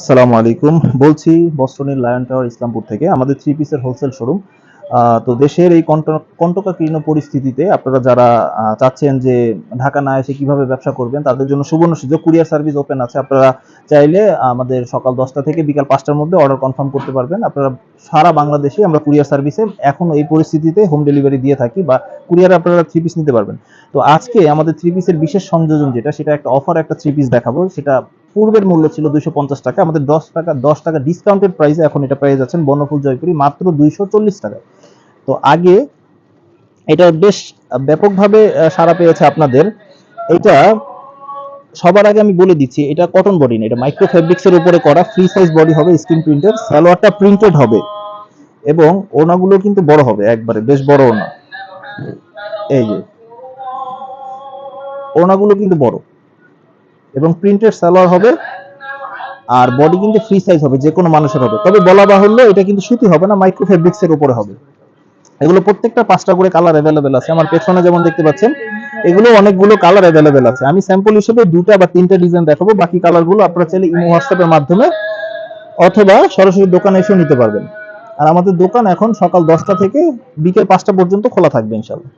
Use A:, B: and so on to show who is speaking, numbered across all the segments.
A: আসসালামু আলাইকুম। বলছি বস্টনের লায়ন টাওয়ার ইসলামপুর থেকে। আমাদের থ্রি পিসের হোলসেল শোরুম তো দেশের এই কণ্ট- কণ্টকাকীর্ণ পরিস্থিতিতে আপনারা যারা চাচ্ছেন যে ঢাকা না এসে কীভাবে ব্যবসা করবেন, তাদের জন্য সুবর্ণ সুযোগ। কুরিয়ার সার্ভিস ওপেন আছে। আপনারা চাইলে আমাদের সকাল দশটা থেকে বিকাল পাঁচটার মধ্যে অর্ডার কনফার্ম করতে পারবেন। আপনারা সারা বাংলাদেশে আমরা কুরিয়ার সার্ভিসে এখন এই পরিস্থিতিতে হোম ডেলিভারি দিয়ে থাকি বা কুরিয়ার আপনারা থ্রি পিস নিতে পারবেন। তো আজকে আমাদের থ্রি পিসের বিশেষ সংযোজন যেটা, সেটা একটা অফার একটা থ্রি পিস দেখাবো। সেটা পূর্বের মূল্য ছিল দুইশো পঞ্চাশ টাকা, আমাদের দশ টাকা দশ টাকা ডিসকাউন্টেড প্রাইসে এখন এটা পেয়ে যাচ্ছেন বর্ণফুল জয়পুরি, মাত্র দুইশো চল্লিশ টাকা। তো আগে এটা বেশ ব্যাপকভাবে সাড়া পেয়েছে আপনাদের। এটা সবার আগে আমি বলে দিচ্ছি, এটা কটন বডি না, এটা মাইক্রো ফেব্রিক্স এর উপরে করা ফ্রি সাইজ বডি হবে স্ক্রিন প্রিন্টের সালোয়ারটা প্রিন্টেড হবে। এবং ওনাগুলো কিন্তু বড় হবে একবারে, বেশ বড় ওনা এই যে। ওনাগুলো কিন্তু বড়। এবং প্রিন্টেড সালোয়ার হবে, আর বডি কিন্তু ফ্রি সাইজ হবে যে কোনো মানুষের হবে। তবে বলা বাহুল্য, এটা কিন্তু সুতি হবে না মাইক্রো ফেব্রিক্স এর উপরে হবে। এগুলো প্রত্যেকটা পাঁচটা করে কালার অ্যাভেলেবেল আছে। আমার পেছনে যেমন দেখতে পাচ্ছেন, এগুলো অনেকগুলো কালার অ্যাভেলেবেল আছে। আমি স্যাম্পল হিসেবে দুটা বা তিনটা ডিজাইন দেখাবো। বাকি কালারগুলো আপনারা চাইলে ইমো হোয়াটসঅ্যাপের মাধ্যমে অথবা সরাসরি দোকানে এসেও নিতে পারবেন। আর আমাদের দোকান এখন সকাল দশটা থেকে বিকেল পাঁচটা পর্যন্ত খোলা থাকবে ইনশাল্লাহ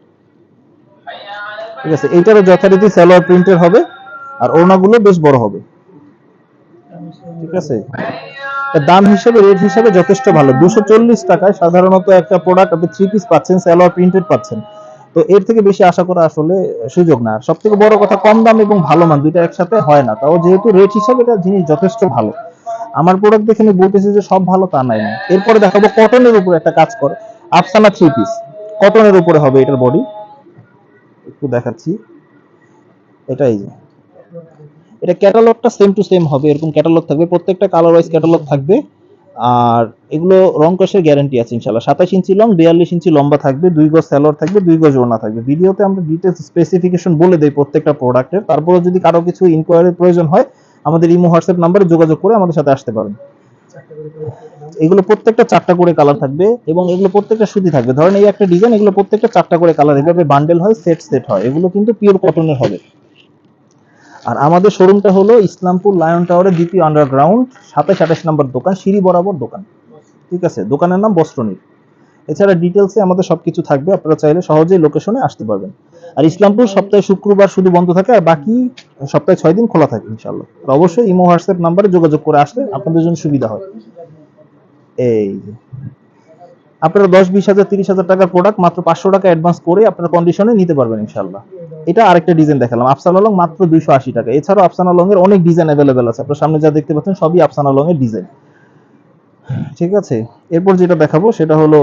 A: ঠিক আছে, এইটারও যথারীতি সালোয়ার প্রিন্টের হবে, আর ওড়নাগুলো বেশ বড় হবে। ঠিক আছে? দাম হিসেবে রেট হিসেবে যথেষ্ট ভালো। দুশো চল্লিশ টাকায় সাধারণত একটা প্রোডাক্ট আপনি থ্রি পিস পাচ্ছেন, সালোয়ার প্রিন্টেড পাচ্ছেন। তো এর থেকে বেশি আশা করা আসলে সুযোগ না। সব থেকে বড় কথা, কম দাম এবং ভালো মান, দুইটা একসাথে হয় না। তাও যেহেতু রেট হিসাবে এটা জিনিস যথেষ্ট ভালো। আমার প্রোডাক্ট দেখে আমি বলতেছি যে সব ভালো তা নাই। না এরপরে দেখাবো কটনের উপরে একটা কাজ করে। আফসানা থ্রি পিস কটনের উপরে হবে এটার বডি একটু দেখাচ্ছি। এটাই যে। এটা ক্যাটালগটা সেম টু সেম হবে, এরকম ক্যাটালগ থাকবে। প্রত্যেকটা কালার ওয়াইজ ক্যাটালগ থাকবে। আর এগুলো রং কষের গ্যারান্টি আছে ইনশাল্লাহ সাতাশ ইঞ্চি লং বিয়াল্লিশ ইঞ্চি লম্বা থাকবে, দুই গজ স্যালোয়ার থাকবে, দুই গজ ওড়না থাকবে। ভিডিওতে আমরা ডিটেলস স্পেসিফিকেশন বলে দেই প্রত্যেকটা প্রোডাক্টের তারপরে যদি কারও কিছু ইনকোয়ারির প্রয়োজন হয় আমাদের ইমো, হোয়াটসঅ্যাপ নাম্বারে যোগাযোগ করে আমাদের সাথে আসতে পারেন। এগুলো প্রত্যেকটা চারটা করে কালার থাকবে এবং এগুলো প্রত্যেকটা সুতি থাকবে। ধরেন এই একটা ডিজাইন, এগুলো প্রত্যেকটা চারটা করে কালার। এভাবে বান্ডেল হয় সেট সেট হয়। এগুলো কিন্তু পিওর কটনের হবে। আর আমাদের শোরুমটা হলো ইসলামপুর লায়ন টাওয়ারের দ্বিতীয় আন্ডারগ্রাউন্ড সাতাশ, আঠাশ নম্বর দোকান, সিঁড়ি বরাবর দোকান। ঠিক আছে? দোকানের নাম বস্ত্রনীর এছাড়া ডিটেলসে আমাদের সবকিছু থাকবে। আপনারা চাইলে সহজেই লোকেশনে আসতে পারবেন। আর ইসলামপুর সপ্তাহে শুক্রবার শুধু বন্ধ থাকে আর বাকি সপ্তাহে ছয় দিন খোলা থাকে ইনশাল্লাহ অবশ্যই ইমো, হোয়াটসঅ্যাপ নাম্বারে যোগাযোগ করে আসলে আপনাদের জন্য সুবিধা হয়। এই যে। আপনারা দশ, বিশ হাজার, তিরিশ হাজার টাকার প্রোডাক্ট মাত্র পাঁচশো টাকা অ্যাডভান্স করে আপনারা কন্ডিশনে নিতে পারবেন ইনশাল্লাহ এটা আরেকটা ডিজাইন দেখালাম, আফসানা লং মাত্র দুইশো আশি টাকা। এছাড়াও আফসানা লং এর অনেক ডিজাইন অ্যাভেলেবেল আছে। আপনার সামনে যা দেখতে পাচ্ছেন সবই আফসানা লং এর ডিজাইন ঠিক আছে? এরপর যেটা দেখাবো সেটা হলো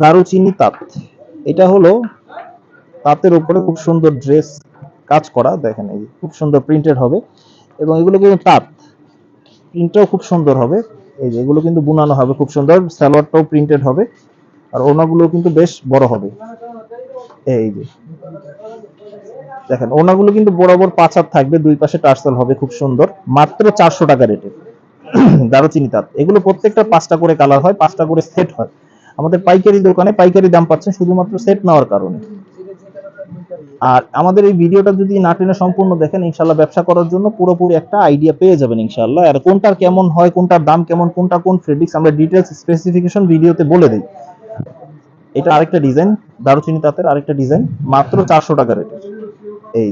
A: দারুচিনি তাঁত। এটা হলো তাঁতের উপরে খুব সুন্দর ড্রেস কাজ করা, দেখেন এই খুব সুন্দর প্রিন্টেড হবে এবং এগুলো কিন্তু তাঁত। প্রিন্টটাও খুব সুন্দর হবে। এই যে এগুলো কিন্তু বুনানো হবে খুব সুন্দর, সালোয়ারটাও প্রিন্টেড হবে আর ওনাগুলো কিন্তু বেশ বড় হবে। এই যে দেখেন ওনাগুলো কিন্তু বরাবর পাঁচ হাত থাকবে, দুই পাশে টার্সেল হবে খুব সুন্দর, মাত্র চারশো টাকা রেটে। দারুচিনি তাঁত। এগুলো প্রত্যেকটা পাঁচটা করে কালার হয়, পাঁচটা করে সেট হয়। আমাদের পাইকারি দোকানে পাইকারি দাম পাচ্ছেন শুধুমাত্র সেট নেওয়ার কারণে। আর আমাদের এই ভিডিওটা যদি না টেনে সম্পূর্ণ দেখেন, ইনশাল্লাহ ব্যবসা করার জন্য পুরোপুরি একটা আইডিয়া পেয়ে যাবেন ইনশাল্লাহ। আর কোনটার কেমন হয়, কোনটার দাম কেমন, কোনটা কোন ফেব্রিক্স আমরা ডিটেলস স্পেসিফিকেশন ভিডিওতে বলে দিই। এটা আরেকটা ডিজাইন দারুচিনি তাঁতের আরেকটা ডিজাইন মাত্র চারশো টাকা রেটে এই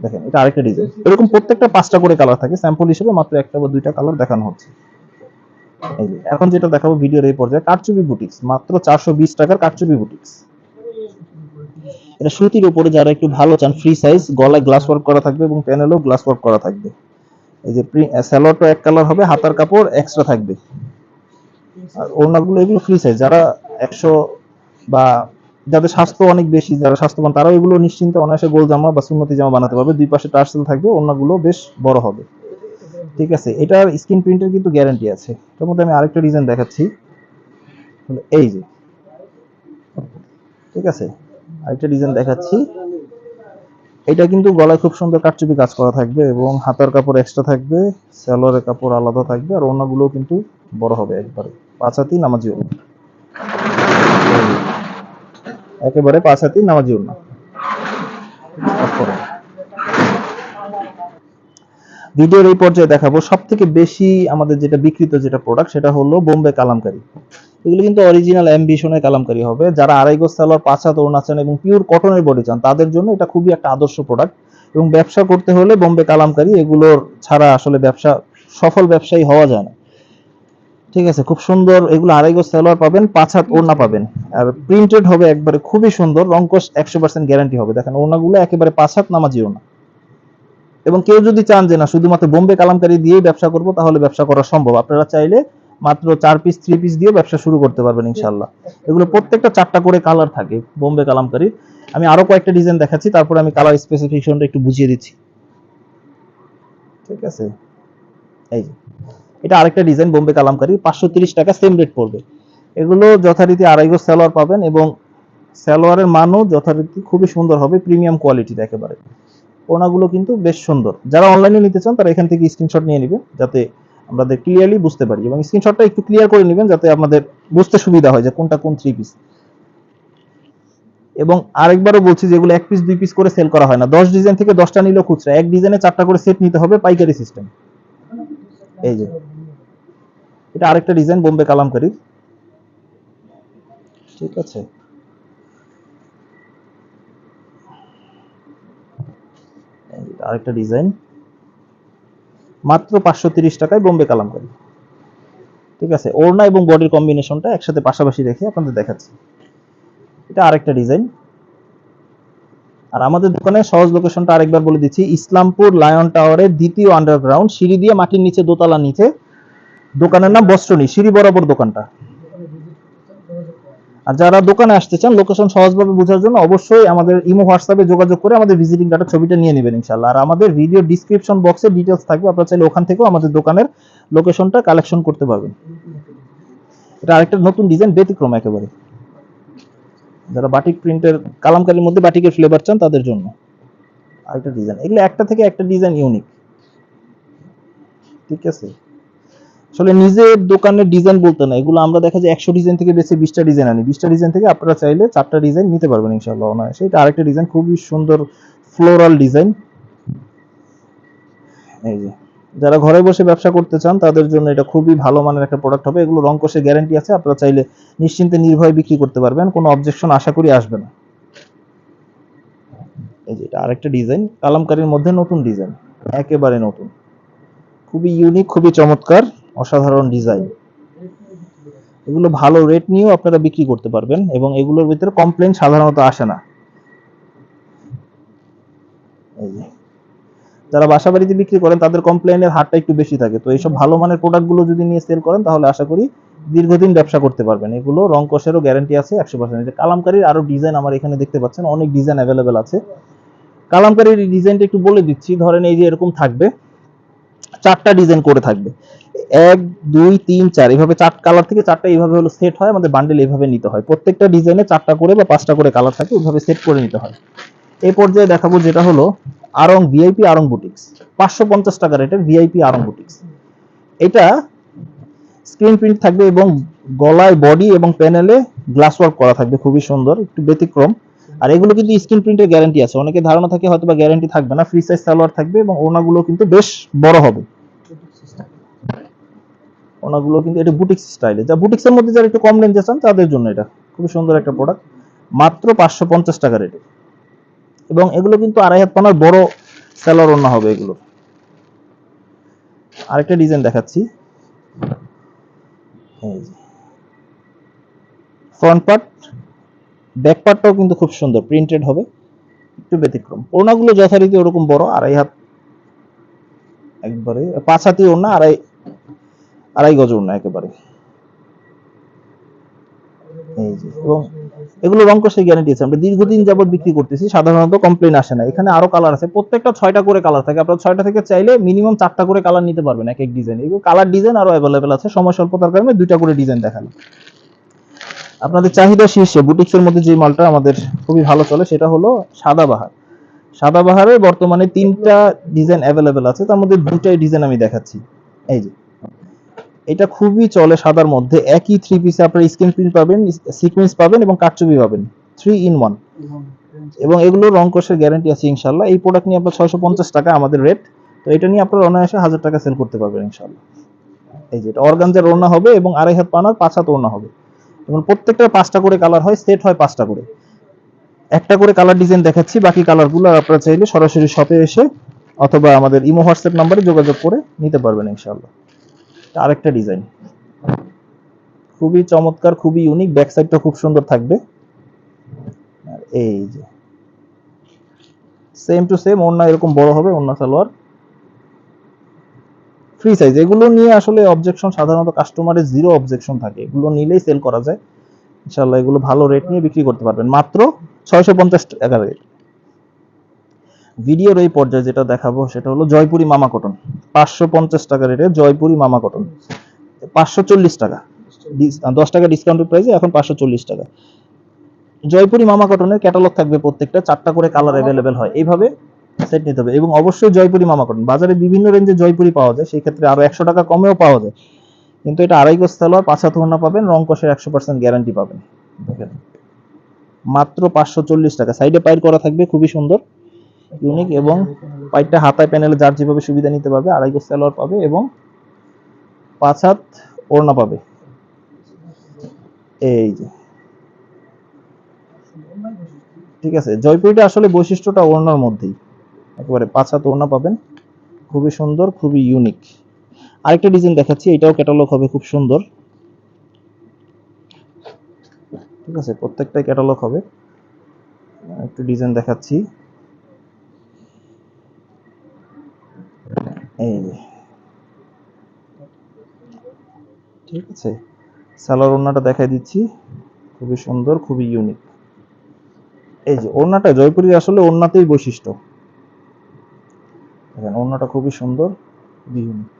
A: দেখেন, এটা আরেকটা ডিজাইন এরকম প্রত্যেকটা পাঁচটা করে কালার থাকে স্যাম্পল হিসেবে মাত্র একটা বা দুইটা কালার দেখানো হচ্ছে। এই এখন যেটা দেখাবো ভিডিওর এই পর্যায়ে, কারচুপি বুটিক্স মাত্র চারশো বিশ টাকার কারচুপি বুটিক্স এটা সুতির উপরে যারা একটু ভালো চান ফ্রি সাইজ গলায় গ্লাস ওয়ার্ক করা থাকবে এবং প্যানেলও গ্লাস ওয়ার্ক করা থাকবে। এই যে স্যালোয়ারটা এক কালার হবে, হাতার কাপড় এক্সট্রা থাকবে। আর ওড়নাগুলো এগুলো ফ্রি সাইজ যারা একশো বা যাদের স্বাস্থ্য অনেক বেশি, যারা স্বাস্থ্যবান, তারাও এগুলো নিশ্চিন্তে অনায়াসে গোল জামা বা সুন্নতি জামা বানাতে পারবে। দুই পাশে টার্সেল থাকবে, ওড়নাগুলো বেশ বড় হবে। ঠিক আছে, এটার স্ক্রিন প্রিন্টের কিন্তু গ্যারান্টি আছে। এটার মধ্যে আমি আরেকটা ডিজাইন দেখাচ্ছি। এই যে, ঠিক আছে আরেকটা ডিজাইন দেখাচ্ছি। এটা কিন্তু গলায় খুব সুন্দর কাটচুপি কাজ করা থাকবে এবং হাতার কাপড় এক্সট্রা থাকবে, সালোয়ারের কাপড় আলাদা থাকবে, আর ওড়নাগুলো কিন্তু বড় হবে একবারে। পাঁচ হাতি নামাজি ওড়না। একেবারে পাঁচ হাতি নামাজি ওড়না। ভিডিওর এই পর্যায়ে দেখাবো সব থেকে বেশি আমাদের যেটা বিক্রিত যেটা প্রোডাক্ট সেটা হলো বোম্বে কালামকারি এগুলো কিন্তু অরিজিনাল অ্যাম্বিশনের কালামকারি হবে। যারা আড়াই গজ সালোয়ার পাঁচ হাত ওড়না চান এবং পিওর কটনের বডি চান, তাদের জন্য এটা খুবই একটা আদর্শ প্রোডাক্ট এবং ব্যবসা করতে হলে বোম্বে কালামকারি এগুলোর ছাড়া আসলে ব্যবসা, সফল ব্যবসায়ী হওয়া যায় না। ঠিক আছে, খুব সুন্দর এগুলো আড়াই গজ সালোয়ার পাবেন, পাঁচ হাত ওড়না পাবেন। আর প্রিন্টেড হবে একবারে খুবই সুন্দর রঙ্কশ একশো পার্সেন্ট গ্যারান্টি হবে। দেখেন, ওড়নাগুলো একেবারে পাঁচ হাত নামাজি ওড়না। এবং কেউ যদি চান যে, না, শুধুমাত্র বোম্বে কালামকারি দিয়েই ব্যবসা করব, তাহলে ব্যবসা করা সম্ভব। আপনারা চাইলে মাত্র চার পিস থ্রি পিস দিয়ে ব্যবসা শুরু করতে পারবেন ইনশাল্লাহ এগুলো প্রত্যেকটা চারটা করে কালার থাকে, বোম্বে কালামকারি আমি আরও কয়েকটা ডিজাইন দেখাচ্ছি, তারপরে আমি কালার স্পেসিফিকেশনটা একটু বুঝিয়ে দিচ্ছি। ঠিক আছে? এই যে, এটা আরেকটা ডিজাইন বোম্বে কালামকারি পাঁচশো তিরিশ টাকা সেম রেট পড়বে। এগুলো যথারীতি আড়াই গজ পাবেন এবং সালোয়ারের মানও যথারীতি খুবই সুন্দর হবে প্রিমিয়াম কোয়ালিটির একেবারে। ওনাগুলো কিন্তু বেশ সুন্দর। যারা অনলাইনে নিতে চান, তারা এখান থেকে স্ক্রিনশট নিয়ে নেবেন, যাতে আমাদের ক্লিয়ারলি বুঝতে পারি এবং স্ক্রিনশটটা একটু ক্লিয়ার করে নেবেন যাতে আমাদের বুঝতে সুবিধা হয় যে কোনটা কোন থ্রি পিস এবং আরেকবারও বলছি যেগুলো এক পিস দুই পিস করে সেল করা হয় না। দশ ডিজাইন থেকে দশটা নিলেও খুচরা। এক ডিজাইনে চারটা করে সেট নিতে হবে পাইকারি সিস্টেম এই যে। এটা আরেকটা ডিজাইন বোম্বে কালামকারি। ঠিক আছে। আরেকটা ডিজাইন মাত্র পাঁচশো তিরিশ টাকায় বোম্বে কালামকারি ঠিক আছে? ওড়না এবং বডির কম্বিনেশনটা একসাথে পাশাপাশি রেখে আপনাদের দেখাচ্ছি। এটা আরেকটা ডিজাইন আর আমাদের দোকানে সহজ লোকেশনটা আরেকবার বলে দিচ্ছি। ইসলামপুর লায়ন টাওয়ারের দ্বিতীয় আন্ডারগ্রাউন্ড সিঁড়ি দিয়ে মাটির নিচে দোতলা নিচে। দোকানের নাম বস্ত্রনী সিঁড়ি বরাবর দোকানটা। আর যারা দোকানে আসতে চান লোকেশন সহজভাবে বোঝার জন্য অবশ্যই আমাদের ইমো, হোয়াটসঅ্যাপে যোগাযোগ করে আমাদের ভিজিটিং কার্ডের ছবিটা নিয়ে নেবেন ইনশাআল্লাহ। আর আমাদের ভিডিও ডিসক্রিপশন বক্সে ডিটেলস থাকবে, আপনারা চাইলে ওখান থেকেও আমাদের দোকানের লোকেশনটা কালেকশন করতে পারবেন। এটা আরেকটা নতুন ডিজাইন ব্যতিক্রম একেবারে। যারা বাটিক প্রিন্টের কালামকারীর মধ্যে বাটিকের ফ্লেভার চান, তাদের জন্য আরেকটা ডিজাইন এগুলো একটা থেকে একটা ডিজাইন ইউনিক ঠিক আছে? আসলে নিজের দোকানের ডিজাইন বলতে না, এগুলো আমরা দেখা যায় একশো ডিজাইন থেকে বেশি বিশটা ডিজাইন আনি। বিশটা ডিজাইন থেকে আপনারা চাইলে চারটা ডিজাইন নিতে পারবেন ইনশাল্লাহ না সেটা আরেকটা ডিজাইন খুবই সুন্দর ফ্লোরাল ডিজাইন এই যে, যারা ঘরে বসে ব্যবসা করতে চান, তাদের জন্য এটা খুবই ভালো মানের একটা প্রোডাক্ট হবে। এগুলো রং কষে গ্যারান্টি আছে, আপনারা চাইলে নিশ্চিন্তে নির্ভয়ে বিক্রি করতে পারবেন, কোনো অবজেকশন আশা করি আসবে না। এই যে, এটা আরেকটা ডিজাইন কালামকারীর মধ্যে নতুন ডিজাইন একেবারে নতুন। খুবই ইউনিক খুবই চমৎকার। অসাধারণ ডিজাইন এগুলো ভালো রেট নিয়েও আপনারা বিক্রি করতে পারবেন এবং এগুলোর ভিতরে কমপ্লেন সাধারণত আসে না। যারা বাসা বাড়িতে বিক্রি করেন, তাদের কমপ্লেনের হারটা একটু বেশি থাকে। তো এইসব ভালো মানের প্রোডাক্টগুলো যদি নিয়ে সেল করেন, তাহলে আশা করি দীর্ঘদিন ব্যবসা করতে পারবেন। এগুলো রং কষেরও গ্যারান্টি আছে একশো পার্সেন্ট কালামকারীর আরও ডিজাইন আমার এখানে দেখতে পাচ্ছেন, অনেক ডিজাইন অ্যাভেলেবেল আছে। কালামকারীর ডিজাইনটা একটু বলে দিচ্ছি। ধরেন এই যে এরকম থাকবে। চারটা ডিজাইন করে থাকবে। এক, দুই, তিন, চার, এইভাবে চার কালার থেকে চারটা এইভাবে হলো সেট হয়, আমাদের বান্ডেল এইভাবে নিতে হয়। প্রত্যেকটা ডিজাইনে চারটা করে বা পাঁচটা করে কালার থাকে, ওইভাবে সেট করে নিতে হয়। এই পর্যায়ে দেখাবো যেটা হলো আরং ভিআইপি আরং বুটিক্স পাঁচশো পঞ্চাশ টাকা রেটের ভিআইপি আরং বুটিক্স এটা স্ক্রিন প্রিন্ট থাকবে এবং গলায় বডি এবং প্যানেলে গ্লাস ওয়ার্ক করা থাকবে, খুবই সুন্দর, একটু ব্যতিক্রম। আর এগুলো কিন্তু স্ক্রিন প্রিন্টের গ্যারান্টি আছে। অনেকে ধারণা থাকে হয়তো বা গ্যারান্টি থাকবে না ফ্রি সাইজ সালোয়ার থাকবে এবং ওনাগুলো কিন্তু বেশ বড় হবে। ওনাগুলো কিন্তু এটা বুটিক্স স্টাইলে যা বুটিক্সের মধ্যে যারা একটু কম রেঞ্জে চান, তাদের জন্য এটা। খুবই সুন্দর একটা প্রোডাক্ট মাত্র পাঁচশো পঞ্চাশ টাকা রেটে এবং এগুলো কিন্তু আড়াই হাত পানার বড় সেলার ওনা হবে এগুলো। আরেকটা ডিজাইন দেখাচ্ছি। ফ্রন্ট পার্ট ব্যাক কিন্তু খুব সুন্দর প্রিন্টেড হবে, একটু ব্যতিক্রম। ওড়নাগুলো যথারীতি ওরকম বড়, আড়াই হাত, একবারে, পাঁচ হাতি ওড়না, আড়াই আড়াই গজ ওড়না একেবারে। এই যে, এবং এগুলো রং কষে গ্যারান্টি আছে। আমরা দীর্ঘদিন যাবত বিক্রি করতেছি, সাধারণত কমপ্লেন আসে না। এখানে আরও কালার আছে, প্রত্যেকটা ছয়টা করে কালার থাকে। আপনারা ছয়টা থেকে চাইলে মিনিমাম চারটা করে কালার নিতে পারবেন, এক এক ডিজাইন এগুলো কালার ডিজাইন আরও অ্যাভেলেবেল আছে, সময় স্বল্পতার কারণে দুইটা করে ডিজাইন দেখানো আপনাদের চাহিদা শীর্ষে বুটিক্সের মধ্যে যে মালটা আমাদের খুবই ভালো চলে, সেটা হলো সাদাবাহার সাদাবাহারে বর্তমানে তিনটা ডিজাইন অ্যাভেলেবেল আছে, তার মধ্যে দুটাই ডিজাইন আমি দেখাচ্ছি। এই যে, এটা খুবই চলে সাদার মধ্যে, একই থ্রি পিসে আপনারা স্ক্রিন প্রিন্ট পাবেন সিকোয়েন্স পাবেন এবং কাটচুপি পাবেন থ্রি ইন ওয়ান এবং এগুলো রং কোষের গ্যারান্টি আছে ইনশাল্লাহ এই প্রোডাক্ট নিয়ে আপনার ছয়শো পঞ্চাশ টাকা আমাদের রেট তো এটা নিয়ে আপনারা অনায়াসে হাজার টাকা সেল করতে পারবেন ইনশাল্লাহ এই যে, এটা অর্গানজার ওড়না হবে এবং আড়াই হাত পানার পাঁচ হাত ওড়না হবে। এবং প্রত্যেকটা পাঁচটা করে কালার হয় সেট হয় পাঁচটা করে। একটা করে কালার ডিজাইন দেখাচ্ছি, বাকি কালারগুলো আপনারা চাইলে সরাসরি শপে এসে অথবা আমাদের ইমো হোয়াটসঅ্যাপ নাম্বারে যোগাযোগ করে নিতে পারবেন ইনশাআল্লাহ। আরেকটা ডিজাইন খুবই চমৎকার, খুবই ইউনিক ব্যাক সাইডটা খুব সুন্দর থাকবে। আর এই যে সেম টু সেম ওড়না এরকম বড় হবে, ওড়না সালোয়ার। ফ্রি সাইজ এগুলো নিয়ে আসলে অবজেকশন সাধারণত কাস্টমারের জিরো অবজেকশন থাকে। এগুলো নিলেই সেল করা যায়। ইনশাআল্লাহ এগুলো ভালো রেট নিয়ে বিক্রি করতে পারবেন। মাত্র ছয়শো পঞ্চাশ টাকা রেট ভিডিওর এই পর্যায়ে যেটা দেখাবো সেটা হলো জয়পুরি মামা কটন পাঁচশো পঞ্চাশ টাকা রেটে জয়পুরি মামা কটন পাঁচশো চল্লিশ টাকা। দশ টাকা ডিসকাউন্টের প্রাইসে এখন পাঁচশো চল্লিশ টাকা। জয়পুরি মামা কটনের ক্যাটালগ থাকবে প্রত্যেকটা। চারটা করে কালার অ্যাভেলেবেল হয়। এইভাবে সেট নিতে হবে। এবং অবশ্যই জয়পুরি মামা কটন বাজারে বিভিন্ন রেঞ্জে জয়পুরি পাওয়া যায়। সেই ক্ষেত্রে আরও একশো টাকা কমেও পাওয়া যায়। কিন্তু এটা আড়াই গোস সালোয়ার পাঁচ হাত ওড়না পাবেন, রং কষের একশো পার্সেন্ট গ্যারান্টি পাবেন। দেখেন। মাত্র পাঁচশো চল্লিশ টাকা। সাইডে পাইর করা থাকবে, খুবই সুন্দর ইউনিক এবং পাইপটা হাতায় প্যানেলে যার যেভাবে সুবিধা নিতে পারবে, আড়াই গোস সালোয়ার পাবে এবং পাঁচ হাত ওড়না পাবে। এই যে। ঠিক আছে। জয়পুরিটা আসলে বৈশিষ্ট্যটা ওড়নার মধ্যেই। একেবারে পাঁচ হাত ওড়না পাবেন। খুবই সুন্দর, খুবই ইউনিক আরেকটা ডিজাইন দেখাচ্ছি, এটাও ক্যাটালগ হবে, খুব সুন্দর। ঠিক আছে, প্রত্যেকটাই ক্যাটালগ হবে। একটু ডিজাইন দেখাচ্ছি। এই। ঠিক আছে, সালোয়ার ওড়নাটা দেখাই দিচ্ছি। খুবই সুন্দর, খুবই ইউনিক এই যে, ওড়নাটা জয়পুরি আসলে ওড়নাতেই বৈশিষ্ট্য। দেখেন ওড়নাটা খুবই সুন্দর ইউনিক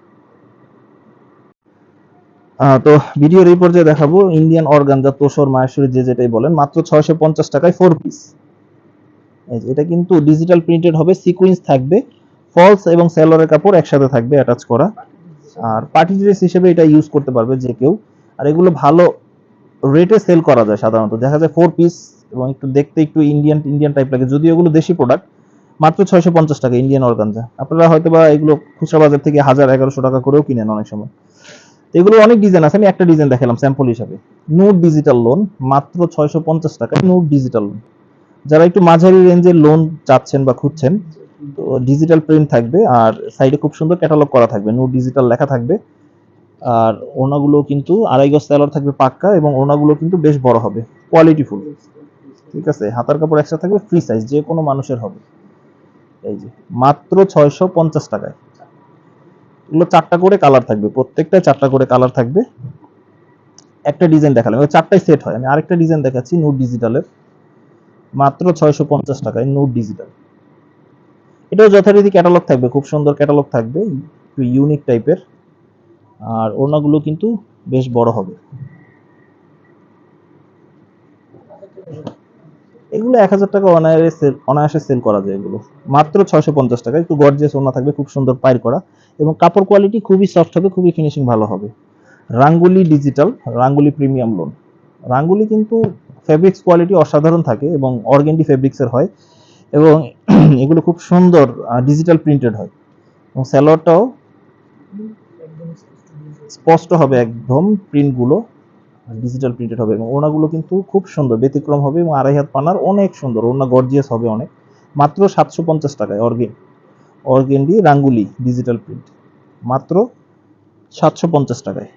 A: তো ভিডিওর এই পর্যায়ে দেখাবো ইন্ডিয়ান অর্গানজা তোষর মায়েশ্বরী যে যেটাই বলেন, মাত্র ছয়শো পঞ্চাশ টাকায় ফোর পিস এটা কিন্তু ডিজিটাল প্রিন্টেড হবে সিকুয়েন্স থাকবে ফলস এবং সেলরের কাপড় একসাথে থাকবে অ্যাটাচ করা। আর পার্টি ড্রেস হিসেবে এটা ইউজ করতে পারবে যে কেউ। আর এগুলো ভালো রেটে সেল করা যায় সাধারণত। দেখা যায় ফোর পিস এবং একটু দেখতে একটু ইন্ডিয়ান ইন্ডিয়ান টাইপ লাগে, যদিও এগুলো দেশি প্রোডাক্ট মাত্র ছয়শো পঞ্চাশ টাকা ইন্ডিয়ান অর্গানজা আপনারা হয়তো বা এগুলো খুচরা বাজার থেকে হাজার এগারোশো টাকা করেও কিনেন অনেক সময়। এগুলো অনেক ডিজাইন আছে, আমি একটা ডিজাইন দেখালাম স্যাম্পল হিসাবে। নোট ডিজিটাল লোন মাত্র ছয়শো পঞ্চাশ টাকা নোট ডিজিটাল লোন যারা একটু মাঝারি রেঞ্জের লোন চাচ্ছেন বা খুঁজছেন, তো ডিজিটাল প্রিন্ট থাকবে আর সাইডে খুব সুন্দর ক্যাটালগ করা থাকবে নোট ডিজিটাল লেখা থাকবে। আর ওনাগুলো কিন্তু আড়াই গজ সেলার থাকবে পাক্কা এবং ওনাগুলো কিন্তু বেশ বড় হবে কোয়ালিটি ফুল ঠিক আছে, হাতার কাপড় এক্সট্রা থাকবে ফ্রি সাইজ যে কোনো মানুষের হবে। এই যে, মাত্র ছয়শো পঞ্চাশ টাকায়। এগুলো চারটা করে কালার থাকবে প্রত্যেকটা চারটা করে কালার থাকবে। একটা ডিজাইন দেখালাম চারটাই সেট হয়। আমি আরেকটা ডিজাইন দেখাচ্ছি নোট ডিজিটালের মাত্র ছয়শো পঞ্চাশ টাকায় নোট ডিজিটাল এটাও যথারীতি ক্যাটালগ থাকবে, খুব সুন্দর ক্যাটালগ থাকবে ইউনিক টাইপের আর ওড়নাগুলো কিন্তু বেশ বড় হবে। এগুলো এক হাজার টাকা অনায়াসে সেল অনায়াসে সেল করা যায় এগুলো। মাত্র ছয়শো পঞ্চাশ টাকা। একটু গর্জিয়াস ওড়না থাকবে, খুব সুন্দর পায়ের করা। এবং কাপড় কোয়ালিটি খুবই সফট হবে, খুবই ফিনিশিং ভালো হবে। রাঙ্গুলি ডিজিটাল রাঙ্গুলি প্রিমিয়াম লোন রাঙ্গুলি কিন্তু ফেব্রিক্স কোয়ালিটি অসাধারণ থাকে এবং অর্গেন্ডি ফেব্রিক্সের হয়। এবং এগুলো খুব সুন্দর ডিজিটাল প্রিন্টেড হয়। এবং স্যালোয়ারটাও স্পষ্ট হবে একদম প্রিন্টগুলো ডিজিটাল প্রিন্টেড হবে এবং ওনাগুলো কিন্তু খুব সুন্দর, ব্যতিক্রম হবে এবং আড়াই হাত পানার অনেক সুন্দর ওনা গর্জিয়াস হবে অনেক। মাত্র সাতশো পঞ্চাশ টাকায় অর্গেন অর্গেন্ডি রাঙ্গুলি ডিজিটাল প্রিন্ট মাত্র সাতশো পঞ্চাশ টাকায়।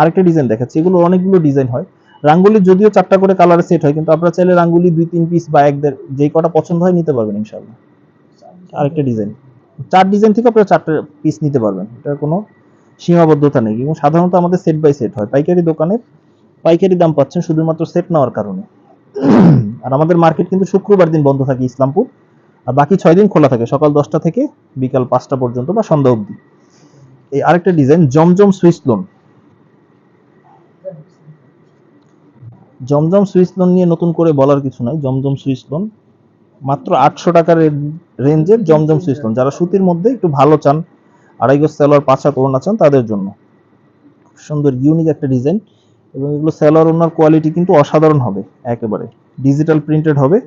A: আরেকটা ডিজাইন দেখাচ্ছি, এগুলো অনেকগুলো ডিজাইন হয়। রাঙ্গুলি যদিও চারটা করে কালারে সেট হয়, কিন্তু আপনারা চাইলে রাঙ্গুলি দুই, তিন পিস বা এক দেড়, যেই কটা পছন্দ হয় নিতে পারবেন ইনশাল্লাহ আরেকটা ডিজাইন চার ডিজাইন থেকে আপনারা চারটে পিস নিতে পারবেন। এটার কোনো সীমাবদ্ধতা নেই এবং সাধারণত আমাদের সেট বাই সেট হয়। পাইকারি দোকানে পাইকারি দাম পাচ্ছেন শুধুমাত্র সেট নেওয়ার কারণে। আর আমাদের মার্কেট কিন্তু শুক্রবার দিন বন্ধ থাকে ইসলামপুর, আর বাকি ছয় দিন খোলা থাকে, সকাল দশটা থেকে বিকাল পাঁচটা পর্যন্ত বা সন্ধ্যা অবধি। এই আরেকটা design, Zamzam Swiss lawn. Zamzam Swiss lawn নিয়ে নতুন করে বলার কিছু নাই, জমজম সুইস লোন। মাত্র আটশো টাকার রেঞ্জের জমজম সুইস লোন। যারা সুতির মধ্যে একটু ভালো চান, আড়াই গজ সালোয়ার পাঁচ ওড়না চান, তাদের জন্য। সুন্দর ইউনিক একটা ডিজাইন। এবং এগুলো সালোয়ার ওড়নার কোয়ালিটি কিন্তু অসাধারণ হবে, একেবারে। ডিজিটাল প্রিন্টেড হবে,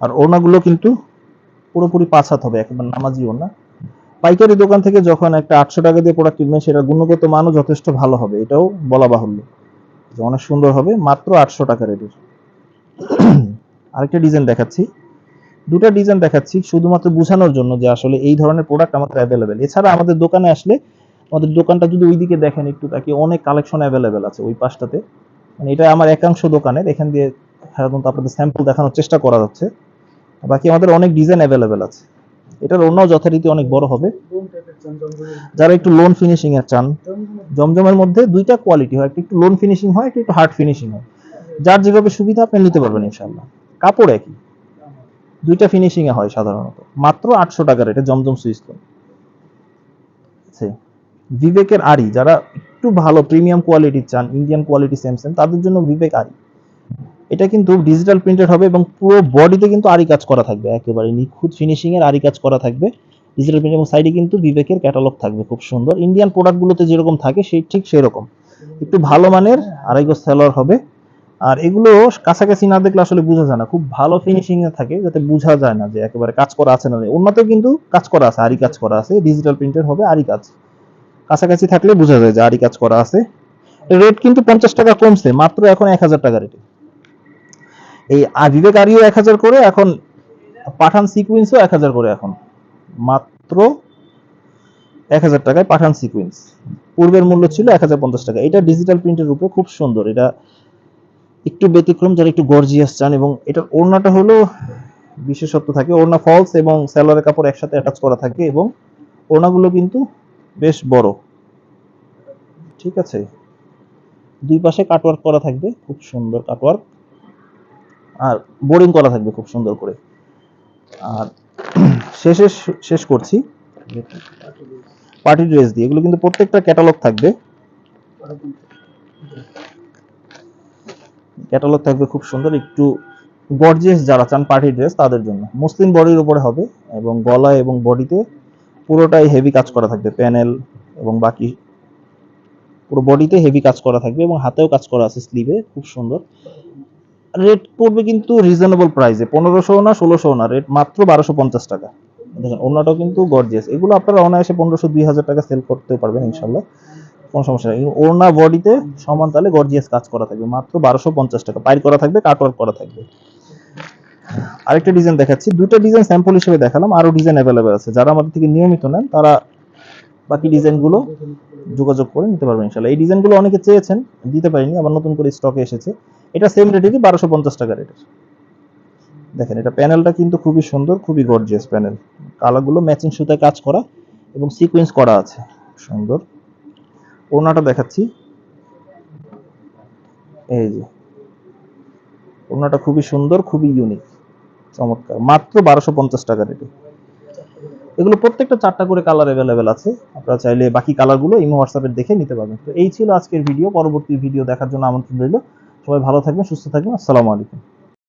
A: আর ওড়নাগুলো কিন্তু পুরোপুরি পাঁচ হাত হবে, একেবারে নামাজি ওড়না পাইকারি দোকান থেকে যখন একটা আটশো টাকা দিয়ে প্রোডাক্ট কিনবেন সেটা গুণগত মানও যথেষ্ট ভালো হবে, এটাও বলা বাহুল্য। যে অনেক সুন্দর হবে, মাত্র আটশো টাকা রেটের। আরেকটা ডিজাইন দেখাচ্ছি। দুটো ডিজাইন দেখাচ্ছি, শুধুমাত্র বোঝানোর জন্য যে আসলে এই ধরনের প্রোডাক্ট আমাদের অ্যাভেলেবেল এছাড়া আমাদের দোকানে আসলে আমাদের দোকানটা যদি ওইদিকে দেখেন একটু তাকে অনেক কালেকশন অ্যাভেলেবেল আছে ওই পাশটাতে। মানে এটা আমার একাংশ দোকানের, এখান দিয়ে সাধারণত আপনাদের স্যাম্পল দেখানোর চেষ্টা করা যাচ্ছে। বাকি আমাদের অনেক ডিজাইন অ্যাভেলেবেল আছে। এটার অন্য যথারীতি অনেক বড় হবে। যারা একটু লোন ফিনিশিং এর চান, জমজমের মধ্যে দুইটা কোয়ালিটি হয়, একটা লোন ফিনিশিং হয়, একটা একটু হার্ড ফিনিশিং হয়। যার যেভাবে সুবিধা আপনি নিতে পারবেন ইনশাল্লাহ কাপড় একই। দুইটা ফিনিশিং এ হয় সাধারণত। মাত্র আটশো টাকার এটা জমজম সুইচ বিবেকের আরি যারা একটু ভালো প্রিমিয়াম কোয়ালিটি চান ইন্ডিয়ান কোয়ালিটি সেম তাদের জন্য বিবেক আরি এটা কিন্তু ডিজিটাল প্রিন্টেড হবে এবং পুরো বডিতে কিন্তু আরি কাজ করা থাকবে, একেবারে নিখুঁত ফিনিশিং এর আরি কাজ করা থাকবে। ডিজিটাল প্রিন্ট এবং সাইডে কিন্তু বিবেকের ক্যাটালগ থাকবে, খুব সুন্দর। ইন্ডিয়ান প্রোডাক্টগুলোতে যেরকম থাকে, সেই ঠিক সেরকম। একটু ভালো মানের, আড়াই গজ সেলর হবে। আর এগুলো কাছাকাছি না দেখলে আসলে বোঝা যায় না। খুব ভালো ফিনিশিং এ থাকে, যাতে বোঝা যায় না যে একেবারে কাজ করা আছে না অন্যতেও কিন্তু কাজ করা আছে আরি কাজ করা আছে ডিজিটাল প্রিন্টের হবে আরি কাজ। কাছাকাছি থাকলে বোঝা যায় যে আরি কাজ করা আছে। রেট কিন্তু পঞ্চাশ টাকা কমছে, মাত্র এখন এক হাজার টাকা রেটে এই আ- বিবেক আরিও এক হাজার করে, এখন পাঠান সিকুয়েন্সও এক হাজার করে এখন। মাত্র এক হাজার টাকায় পাঠান সিকুয়েন্স পূর্বের মূল্য ছিল এক হাজার পঞ্চাশ টাকা। এটা ডিজিটাল প্রিন্টের রূপে খুব সুন্দর। এটা একটু ব্যতিক্রম, যারা একটু গর্জিয়াস চান এবং এটার ওড়নাটা হলো বিশেষত্ব থাকে। ওড়না ফলস এবং স্যালোয়ারের কাপড় একসাথে অ্যাটাচ করা থাকে এবং ওড়নাগুলো কিন্তু বেশ বড়। ঠিক আছে? দুই পাশে কাটওয়ার্ক করা থাকবে, খুব সুন্দর কাটওয়ার্ক আর বোরিং করা থাকবে খুব সুন্দর করে। আর শেষে, শেষ করছি। পার্টি ড্রেস দিয়ে। এগুলো কিন্তু প্রত্যেকটা ক্যাটালগ থাকবে। ক্যাটালগ থাকবে খুব সুন্দর। একটু গর্জিয়াস যারা চান পার্টি ড্রেস তাদের জন্য। মুসলিম বডির উপরে হবে এবং গলা এবং বডিতে পুরোটাই হেভি কাজ করা থাকবে প্যানেল এবং বাকি পুরো বডিতে হেভি কাজ করা থাকবে এবং হাতেও কাজ করা আছে স্লিভে খুব সুন্দর। রেট পড়বে কিন্তু রিজনেবল প্রাইসে পনেরোশো না ষোলোশো না রেট মাত্র বারোশো পঞ্চাশ টাকা। দেখেন, অন্যটাও কিন্তু গর্জিয়াস এগুলো আপনারা অনায়াসে পনেরোশো, দুই হাজার টাকা সেল করতে পারবেন ইনশাল্লাহ কোনো সমস্যা নেই। ওড়না বডিতে সমান তালে গর্জিয়াস কাজ করা থাকবে, মাত্র বারোশো পঞ্চাশ টাকা। পাইর করা থাকবে কাটওয়ার্ক করা থাকবে। আরেকটা ডিজাইন দেখাচ্ছি। দুটো ডিজাইন স্যাম্পল হিসেবে দেখালাম আরও ডিজাইন অ্যাভেলেবেল আছে। যারা আমাদের থেকে নিয়মিত নেন, তারা বাকি ডিজাইনগুলো যোগাযোগ করে নিতে পারবেন ইনশাল্লাহ। এই ডিজাইনগুলো অনেকে চেয়েছেন, দিতে পারিনি, আবার নতুন করে স্টকে এসেছে। এটা সেম রেটেরই বারোশো পঞ্চাশ টাকা রেটের দেখেন, এটা প্যানেলটা কিন্তু খুবই সুন্দর, খুবই গর্জিয়াস প্যানেল কালারগুলো ম্যাচিং সুতায় কাজ করা এবং সিকোয়েন্স করা আছে। সুন্দর। ওড়নাটা দেখাচ্ছি। এই যে। ওড়নাটা খুবই সুন্দর, খুবই ইউনিক চমৎকার। মাত্র বারোশো পঞ্চাশ টাকা রেটে। এগুলো প্রত্যেকটা চারটা করে কালার অ্যাভেলেবেল আছে। আপনারা চাইলে বাকি কালারগুলো ইমো হোয়াটসঅ্যাপে দেখে নিতে পারবেন। তো এই ছিল আজকের ভিডিও পরবর্তী ভিডিও দেখার জন্য আমন্ত্রণ রইল। সবাই ভালো থাকবেন, সুস্থ থাকবেন। আসসালামু আলাইকুম।